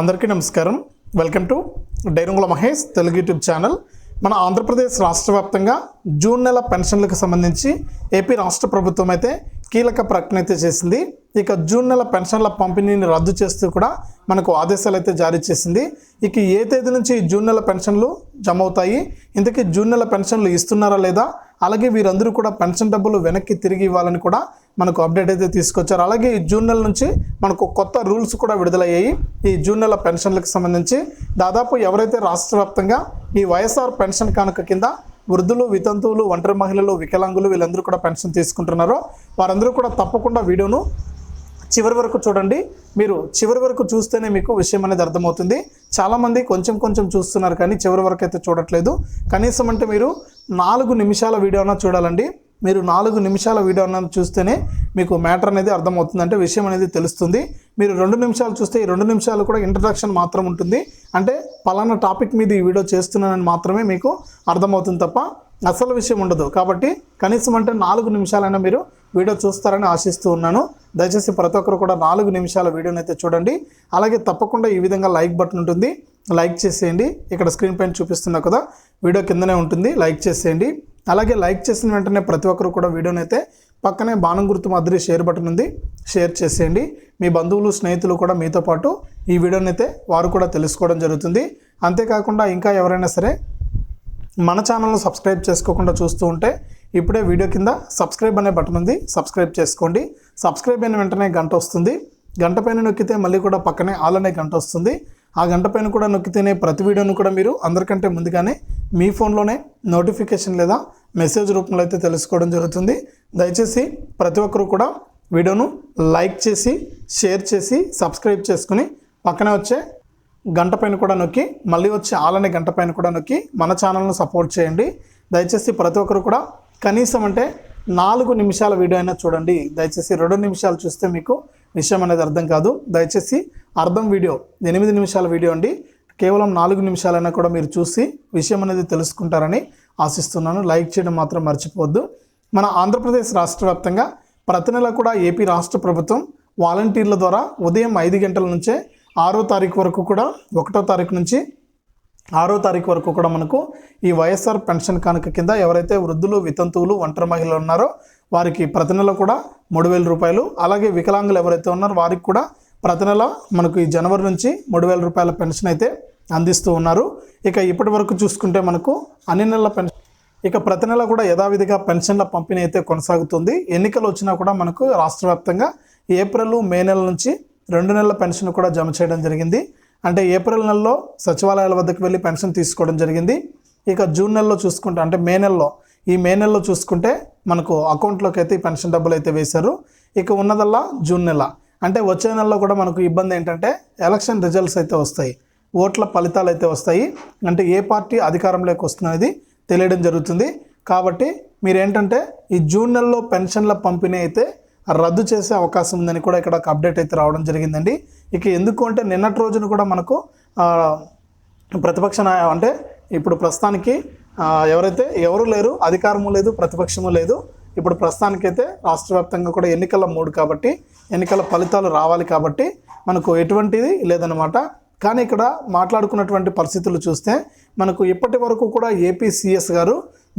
అందరికీ నమస్కారం. Welcome to డైరంగుల Mahesh Telugu YouTube channel. మన ఆంధ్రప్రదేశ్ రాష్ట్ర వ్యాప్తంగా జూన్ నెల పెన్షన్లకు సంబంధించి ఏపీ రాష్ట్ర ప్రభుత్వం అయితే కీలక ప్రకటన అయితే చేసింది. ఇక జూన్ నెల పెన్షన్ల పంపిణీని రద్దు చేస్తూ కూడా మనకు ఆదేశాలు అయితే జారీ చేసింది. ఇక ఏ తేదీ నుంచి జూన్ నెల పెన్షన్లు జమ అవుతాయి? ఇంతకీ జూన్ నెల పెన్షన్లు ఇస్తున్నారా లేదా? అలాగే వీరందరూ కూడా పెన్షన్ డబ్బులు వెనక్కి తిరిగి ఇవ్వాలని కూడా మనకు అప్డేట్ అయితే తీసుకొచ్చారు. అలాగే ఈ జూన్ నెల నుంచి మనకు కొత్త రూల్స్ కూడా విడుదలయ్యాయి. ఈ జూన్ నెల పెన్షన్లకు సంబంధించి దాదాపు ఎవరైతే రాష్ట్ర వ్యాప్తంగా ఈ వైఎస్ఆర్ పెన్షన్ కానుక కింద వృద్ధులు వితంతువులు ఒంటరి మహిళలు వికలాంగులు వీళ్ళందరూ కూడా పెన్షన్ తీసుకుంటున్నారో వారందరూ కూడా తప్పకుండా వీడియోను చివరి వరకు చూడండి. మీరు చివరి వరకు చూస్తేనే మీకు విషయం అనేది అర్థమవుతుంది. చాలామంది కొంచెం కొంచెం చూస్తున్నారు కానీ చివరి వరకు అయితే చూడట్లేదు. కనీసం అంటే మీరు నాలుగు నిమిషాల వీడియో చూడాలండి. మీరు నాలుగు నిమిషాల వీడియో అన్న చూస్తేనే మీకు మ్యాటర్ అనేది అర్థమవుతుంది అంటే విషయం అనేది తెలుస్తుంది. మీరు రెండు నిమిషాలు చూస్తే ఈ రెండు నిమిషాలు కూడా ఇంట్రడక్షన్ మాత్రం ఉంటుంది. అంటే పలానా టాపిక్ మీద ఈ వీడియో చేస్తున్నానని మాత్రమే మీకు అర్థమవుతుంది తప్ప అసలు విషయం ఉండదు. కాబట్టి కనీసం అంటే నాలుగు నిమిషాలైనా మీరు వీడియో చూస్తారని ఆశిస్తూ ఉన్నాను. దయచేసి ప్రతి ఒక్కరు కూడా నాలుగు నిమిషాల వీడియోని అయితే చూడండి. అలాగే తప్పకుండా ఈ విధంగా లైక్ బటన్ ఉంటుంది. లైక్ చేసేయండి. ఇక్కడ స్క్రీన్ పైన చూపిస్తున్నా కదా వీడియో కిందనే ఉంటుంది లైక్ చేసేయండి. అలాగే లైక్ చేసిన వెంటనే ప్రతి ఒక్కరు కూడా వీడియోని అయితే పక్కనే బాణం గుర్తు మాదిరి షేర్ బటన్ ఉంది షేర్ చేసేయండి. మీ బంధువులు స్నేహితులు కూడా మీతో పాటు ఈ వీడియోని అయితే వారు కూడా తెలుసుకోవడం జరుగుతుంది. అంతేకాకుండా ఇంకా ఎవరైనా సరే మన ఛానల్ను సబ్స్క్రైబ్ చేసుకోకుండా చూస్తూ ఉంటే ఇప్పుడే వీడియో కింద సబ్స్క్రైబ్ అనే బటన్ ఉంది సబ్స్క్రైబ్ చేసుకోండి. సబ్స్క్రైబ్ అయిన వెంటనే గంట వస్తుంది. గంట పైన నొక్కితే మళ్ళీ కూడా పక్కనే ఆల్ అనే గంట వస్తుంది. ఆ గంట పైన కూడా నొక్కితేనే ప్రతి వీడియోను కూడా మీరు అందరికంటే ముందుగానే మీ ఫోన్లోనే నోటిఫికేషన్ లేదా మెసేజ్ రూపంలో అయితే తెలుసుకోవడం జరుగుతుంది. దయచేసి ప్రతి ఒక్కరు కూడా వీడియోను లైక్ చేసి షేర్ చేసి సబ్స్క్రైబ్ చేసుకుని పక్కనే వచ్చే గంట పైన కూడా నొక్కి మళ్ళీ వచ్చే ఆలనే గంట పైన కూడా నొక్కి మన ఛానల్ను సపోర్ట్ చేయండి. దయచేసి ప్రతి ఒక్కరు కూడా కనీసం అంటే నాలుగు నిమిషాల వీడియో అయినా చూడండి. దయచేసి రెండు నిమిషాలు చూస్తే మీకు విషయం అనేది అర్థం కాదు. దయచేసి అర్థం వీడియో ఎనిమిది నిమిషాల వీడియో అండి. కేవలం నాలుగు నిమిషాలైనా కూడా మీరు చూసి విషయం అనేది తెలుసుకుంటారని ఆశిస్తున్నాను. లైక్ చేయడం మాత్రం మర్చిపోవద్దు. మన ఆంధ్రప్రదేశ్ రాష్ట్ర వ్యాప్తంగా ప్రతి నెల కూడా ఏపీ రాష్ట్ర ప్రభుత్వం వాలంటీర్ల ద్వారా ఉదయం ఐదు గంటల నుంచే ఆరో తారీఖు వరకు కూడా ఒకటో తారీఖు నుంచి ఆరో తారీఖు వరకు కూడా మనకు ఈ వైఎస్ఆర్ పెన్షన్ కానుక కింద ఎవరైతే వృద్ధులు వితంతువులు ఒంటరి మహిళలు ఉన్నారో వారికి ప్రతి నెల కూడా మూడు వేల రూపాయలు. అలాగే వికలాంగులు ఎవరైతే ఉన్నారో వారికి కూడా ప్రతి నెల మనకు ఈ జనవరి నుంచి మూడు వేల రూపాయల పెన్షన్ అయితే అందిస్తూ ఉన్నారు. ఇక ఇప్పటి వరకు చూసుకుంటే మనకు అన్ని నెలల పెన్షన్ ఇక ప్రతి నెల కూడా యథావిధిగా పెన్షన్ల పంపిణీ అయితే కొనసాగుతుంది. ఎన్నికలు వచ్చినా కూడా మనకు రాష్ట్ర వ్యాప్తంగా ఏప్రిల్ మే నెల నుంచి రెండు నెలల పెన్షన్ కూడా జమ చేయడం జరిగింది. అంటే ఏప్రిల్ నెలలో సచివాలయాల వద్దకు వెళ్ళి పెన్షన్ తీసుకోవడం జరిగింది. ఇక జూన్ నెలలో చూసుకుంటే అంటే మే నెలలో ఈ మే నెలలో చూసుకుంటే మనకు అకౌంట్లోకి అయితే ఈ పెన్షన్ డబ్బులు అయితే వేశారు. ఇక ఉన్నదల్లా జూన్ నెల. అంటే వచ్చే నెలలో కూడా మనకు ఇబ్బంది ఏంటంటే ఎలక్షన్ రిజల్ట్స్ అయితే వస్తాయి. ఓట్ల ఫలితాలు అయితే వస్తాయి. అంటే ఏ పార్టీ అధికారంలోకి వస్తున్నది తెలియడం జరుగుతుంది. కాబట్టి మీరు ఏంటంటే ఈ జూన్ నెలలో పెన్షన్ల పంపిణీ అయితే రద్దు చేసే అవకాశం ఉందని కూడా ఇక్కడ ఒక అప్డేట్ అయితే రావడం జరిగిందండి. ఇక ఎందుకు అంటే నిన్నటి రోజున కూడా మనకు ప్రతిపక్ష నాయ అంటే ఇప్పుడు ప్రస్తుతానికి ఎవరైతే ఎవరు లేరు అధికారము లేదు ప్రతిపక్షము లేదు. ఇప్పుడు ప్రస్తుతానికైతే రాష్ట్ర వ్యాప్తంగా కూడా ఎన్నికల మూడు కాబట్టి ఎన్నికల ఫలితాలు రావాలి కాబట్టి మనకు ఎటువంటిది లేదనమాట కానీ ఇక్కడ మాట్లాడుకున్నటువంటి పరిస్థితులు చూస్తే మనకు ఇప్పటి వరకు కూడా ఏపీసీఎస్ గారు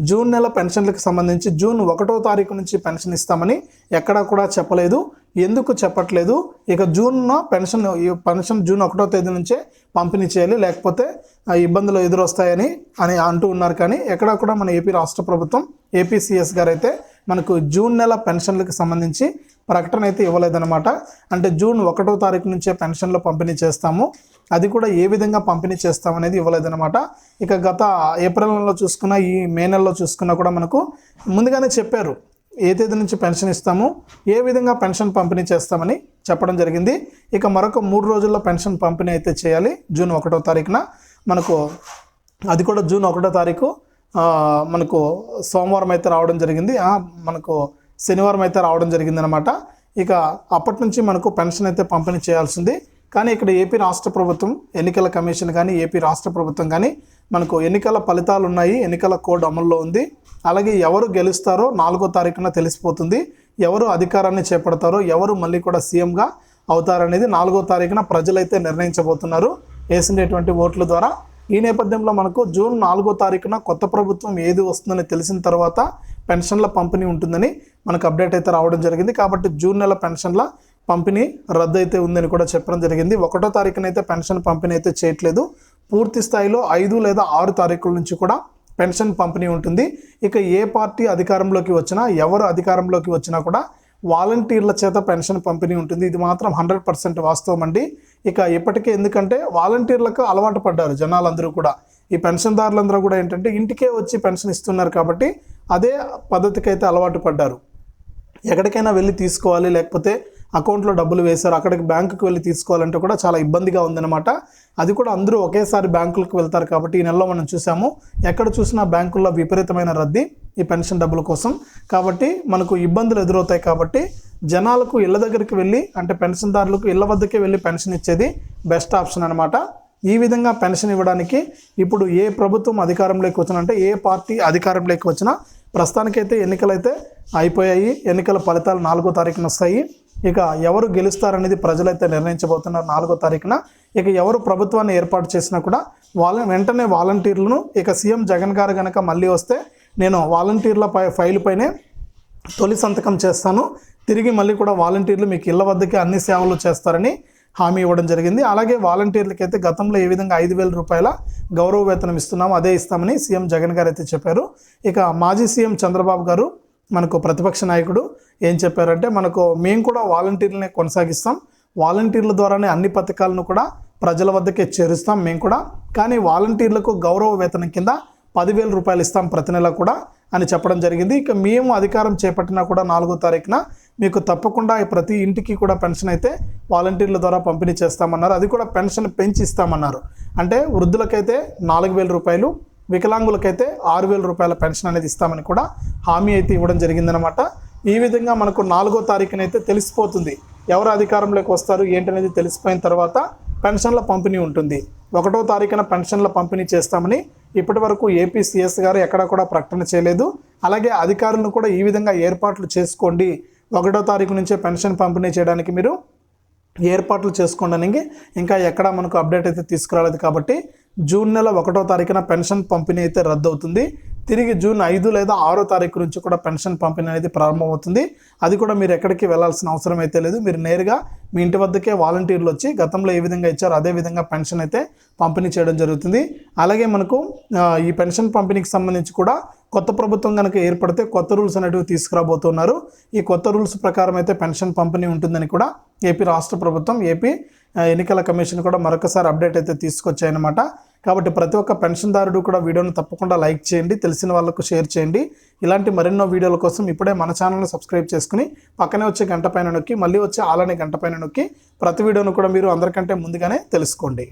జూన్ నెల పెన్షన్లకు సంబంధించి జూన్ ఒకటో తారీఖు నుంచి పెన్షన్ ఇస్తామని ఎక్కడా కూడా చెప్పలేదు. ఎందుకు చెప్పట్లేదు? ఇక జూన్న పెన్షన్ పెన్షన్ జూన్ ఒకటో తేదీ నుంచే పంపిణీ చేయాలి. లేకపోతే ఇబ్బందులు ఎదురొస్తాయని అని అంటూ ఉన్నారు. కానీ ఎక్కడా కూడా మన ఏపీ రాష్ట్ర ప్రభుత్వం ఏపీసీఎస్ గారు అయితే మనకు జూన్ నెల పెన్షన్లకు సంబంధించి ప్రకటన అయితే ఇవ్వలేదన్నమాట. అంటే జూన్ ఒకటో తారీఖు నుంచే పెన్షన్లు పంపిణీ చేస్తాము. అది కూడా ఏ విధంగా పంపిణీ చేస్తాం అనేది ఇవ్వలేదన్నమాట. ఇక గత ఏప్రిల్ నెలలో చూసుకున్న ఈ మే నెలలో చూసుకున్నా కూడా మనకు ముందుగానే చెప్పారు. ఏ తేదీ నుంచి పెన్షన్ ఇస్తాము ఏ విధంగా పెన్షన్ పంపిణీ చేస్తామని చెప్పడం జరిగింది. ఇక మరొక మూడు రోజుల్లో పెన్షన్ పంపిణీ అయితే చేయాలి జూన్ ఒకటో తారీఖున. మనకు అది కూడా జూన్ ఒకటో తారీఖు. మనకు సోమవారం అయితే రావడం జరిగింది. మనకు శనివారం అయితే రావడం జరిగింది అనమాట ఇక అప్పటి నుంచి మనకు పెన్షన్ అయితే పంపిణీ చేయాల్సింది. కానీ ఇక్కడ ఏపీ రాష్ట్ర ప్రభుత్వం ఎన్నికల కమిషన్ కానీ ఏపీ రాష్ట్ర ప్రభుత్వం కానీ మనకు ఎన్నికల ఫలితాలు ఉన్నాయి. ఎన్నికల కోడ్ అమల్లో ఉంది. అలాగే ఎవరు గెలుస్తారో నాలుగో తారీఖున తెలిసిపోతుంది. ఎవరు అధికారాన్ని చేపడతారో ఎవరు మళ్ళీ కూడా సీఎంగా అవుతారనేది నాలుగో తారీఖున ప్రజలైతే నిర్ణయించబోతున్నారు. వేసినటువంటి ఓట్ల ద్వారా ఈ నేపథ్యంలో మనకు జూన్ నాలుగో తారీఖున కొత్త ప్రభుత్వం ఏది వస్తుందని తెలిసిన తర్వాత పెన్షన్ల పంపిణీ ఉంటుందని మనకు అప్డేట్ అయితే రావడం జరిగింది. కాబట్టి జూన్ నెల పెన్షన్ల పంపిణీ రద్దు అయితే ఉందని కూడా చెప్పడం జరిగింది. ఒకటో తారీఖున అయితే పెన్షన్ పంపిణీ అయితే చేయట్లేదు. పూర్తి స్థాయిలో ఐదు లేదా ఆరు తారీఖుల నుంచి కూడా పెన్షన్ పంపిణీ ఉంటుంది. ఇక ఏ పార్టీ అధికారంలోకి వచ్చినా ఎవరు అధికారంలోకి వచ్చినా కూడా వాలంటీర్ల చేత పెన్షన్ పంపిణీ ఉంటుంది. ఇది మాత్రం హండ్రెడ్ పర్సెంట్ వాస్తవం అండి. ఇక ఇప్పటికే ఎందుకంటే వాలంటీర్లకు అలవాటు పడ్డారు జనాలందరూ కూడా. ఈ పెన్షన్దారులందరూ కూడా ఏంటంటే ఇంటికే వచ్చి పెన్షన్ ఇస్తున్నారు కాబట్టి అదే పద్ధతికైతే అలవాటు పడ్డారు. ఎక్కడికైనా వెళ్ళి తీసుకోవాలి లేకపోతే అకౌంట్లో డబ్బులు వేశారు అక్కడికి బ్యాంకుకి వెళ్ళి తీసుకోవాలంటే కూడా చాలా ఇబ్బందిగా ఉందన్నమాట. అది కూడా అందరూ ఒకేసారి బ్యాంకులకు వెళ్తారు కాబట్టి ఈ నెలలో మనం చూసాము. ఎక్కడ చూసినా బ్యాంకుల్లో విపరీతమైన రద్దీ. ఈ పెన్షన్ డబ్బుల కోసం. కాబట్టి మనకు ఇబ్బందులు ఎదురవుతాయి కాబట్టి జనాలకు ఇళ్ళ దగ్గరికి వెళ్ళి అంటే పెన్షన్దారులకు ఇళ్ళ వద్దకే వెళ్ళి పెన్షన్ ఇచ్చేది బెస్ట్ ఆప్షన్ అనమాట ఈ విధంగా పెన్షన్ ఇవ్వడానికి ఇప్పుడు ఏ ప్రభుత్వం అధికారంలోకి వచ్చినా అంటే ఏ పార్టీ అధికారంలోకి వచ్చినా ప్రస్తుతానికైతే ఎన్నికలైతే అయిపోయాయి. ఎన్నికల ఫలితాలు నాలుగో తారీఖున వస్తాయి. ఇక ఎవరు గెలుస్తారనేది ప్రజలైతే నిర్ణయించబోతున్నారు నాలుగో తారీఖున. ఇక ఎవరు ప్రభుత్వాన్ని ఏర్పాటు చేసినా కూడా వాళ్ళ వెంటనే వాలంటీర్లను ఇక సీఎం జగన్ గారు కనుక మళ్ళీ వస్తే నేను వాలంటీర్ల పై ఫైల్ పైనే తొలి సంతకం చేస్తాను. తిరిగి మళ్ళీ కూడా వాలంటీర్లు మీకు ఇళ్ళ వద్దకే అన్ని సేవలు చేస్తారని హామీ ఇవ్వడం జరిగింది. అలాగే వాలంటీర్లకైతే గతంలో ఏ విధంగా ఐదు వేల రూపాయల గౌరవ వేతనం ఇస్తున్నామో అదే ఇస్తామని సీఎం జగన్ గారు అయితే చెప్పారు. ఇక మాజీ సీఎం చంద్రబాబు గారు మనకు ప్రతిపక్ష నాయకుడు ఏం చెప్పారంటే మనకు మేము కూడా వాలంటీర్లనే కొనసాగిస్తాం. వాలంటీర్ల ద్వారానే అన్ని పథకాలను కూడా ప్రజల వద్దకే చేరుస్తాం మేము కూడా. కానీ వాలంటీర్లకు గౌరవ వేతనం కింద పదివేల రూపాయలు ఇస్తాం ప్రతి నెల కూడా అని చెప్పడం జరిగింది. ఇక మేము అధికారం చేపట్టినా కూడా నాలుగో తారీఖున మీకు తప్పకుండా ప్రతి ఇంటికి కూడా పెన్షన్ అయితే వాలంటీర్ల ద్వారా పంపిణీ చేస్తామన్నారు. అది కూడా పెన్షన్ పెంచి ఇస్తామన్నారు అంటే వృద్ధులకైతే నాలుగు వేల రూపాయలు వికలాంగులకైతే ఆరు వేల రూపాయల పెన్షన్ అనేది ఇస్తామని కూడా హామీ అయితే ఇవ్వడం జరిగిందనమాట ఈ విధంగా మనకు నాలుగో తారీఖునైతే తెలిసిపోతుంది. ఎవరు అధికారంలోకి వస్తారు ఏంటనేది తెలిసిపోయిన తర్వాత పెన్షన్ల పంపిణీ ఉంటుంది. ఒకటో తారీఖున పెన్షన్ల పంపిణీ చేస్తామని ఇప్పటి వరకు ఏపీ సిఎస్ గారు ఎక్కడా కూడా ప్రకటన చేయలేదు. అలాగే అధికారులను కూడా ఈ విధంగా ఏర్పాట్లు చేసుకోండి. ఒకటో తారీఖు నుంచే పెన్షన్ పంపిణీ చేయడానికి మీరు ఏర్పాట్లు చేసుకోవడానికి ఇంకా ఎక్కడ మనకు అప్డేట్ అయితే తీసుకురాలేదు కాబట్టి జూన్ నెల ఒకటో తారీఖున పెన్షన్ పంపిణీ అయితే రద్దు అవుతుంది తిరిగి జూన్ ఐదు లేదా ఆరో తారీఖు నుంచి కూడా పెన్షన్ పంపిణీ అనేది ప్రారంభమవుతుంది. అది కూడా మీరు ఎక్కడికి వెళ్ళాల్సిన అవసరం అయితే లేదు. మీరు నేరుగా మీ ఇంటి వద్దకే వాలంటీర్లు వచ్చి గతంలో ఏ విధంగా ఇచ్చారో అదే విధంగా పెన్షన్ అయితే పంపిణీ చేయడం జరుగుతుంది. అలాగే మనకు ఈ పెన్షన్ పంపిణీకి సంబంధించి కూడా కొత్త ప్రభుత్వం కనుక ఏర్పడితే కొత్త రూల్స్ అనేటివి తీసుకురాబోతున్నారు. ఈ కొత్త రూల్స్ ప్రకారం అయితే పెన్షన్ పంపిణీ ఉంటుందని కూడా ఏపీ రాష్ట్ర ప్రభుత్వం ఏపీ ఎన్నికల కమిషన్ కూడా మరొకసారి అప్డేట్ అయితే తీసుకొచ్చాయన్నమాట. కాబట్టి ప్రతి ఒక్క పెన్షన్దారుడు కూడా వీడియోను తప్పకుండా లైక్ చేయండి తెలిసిన వాళ్ళకు షేర్ చేయండి. ఇలాంటి మరెన్నో వీడియోల కోసం ఇప్పుడే మన ఛానల్ని సబ్స్క్రైబ్ చేసుకుని పక్కనే వచ్చే గంట పైన నొక్కి మళ్ళీ వచ్చే ఆలనే గంట పైన నొక్కి ప్రతి వీడియోను కూడా మీరు అందరికంటే ముందుగానే తెలుసుకోండి.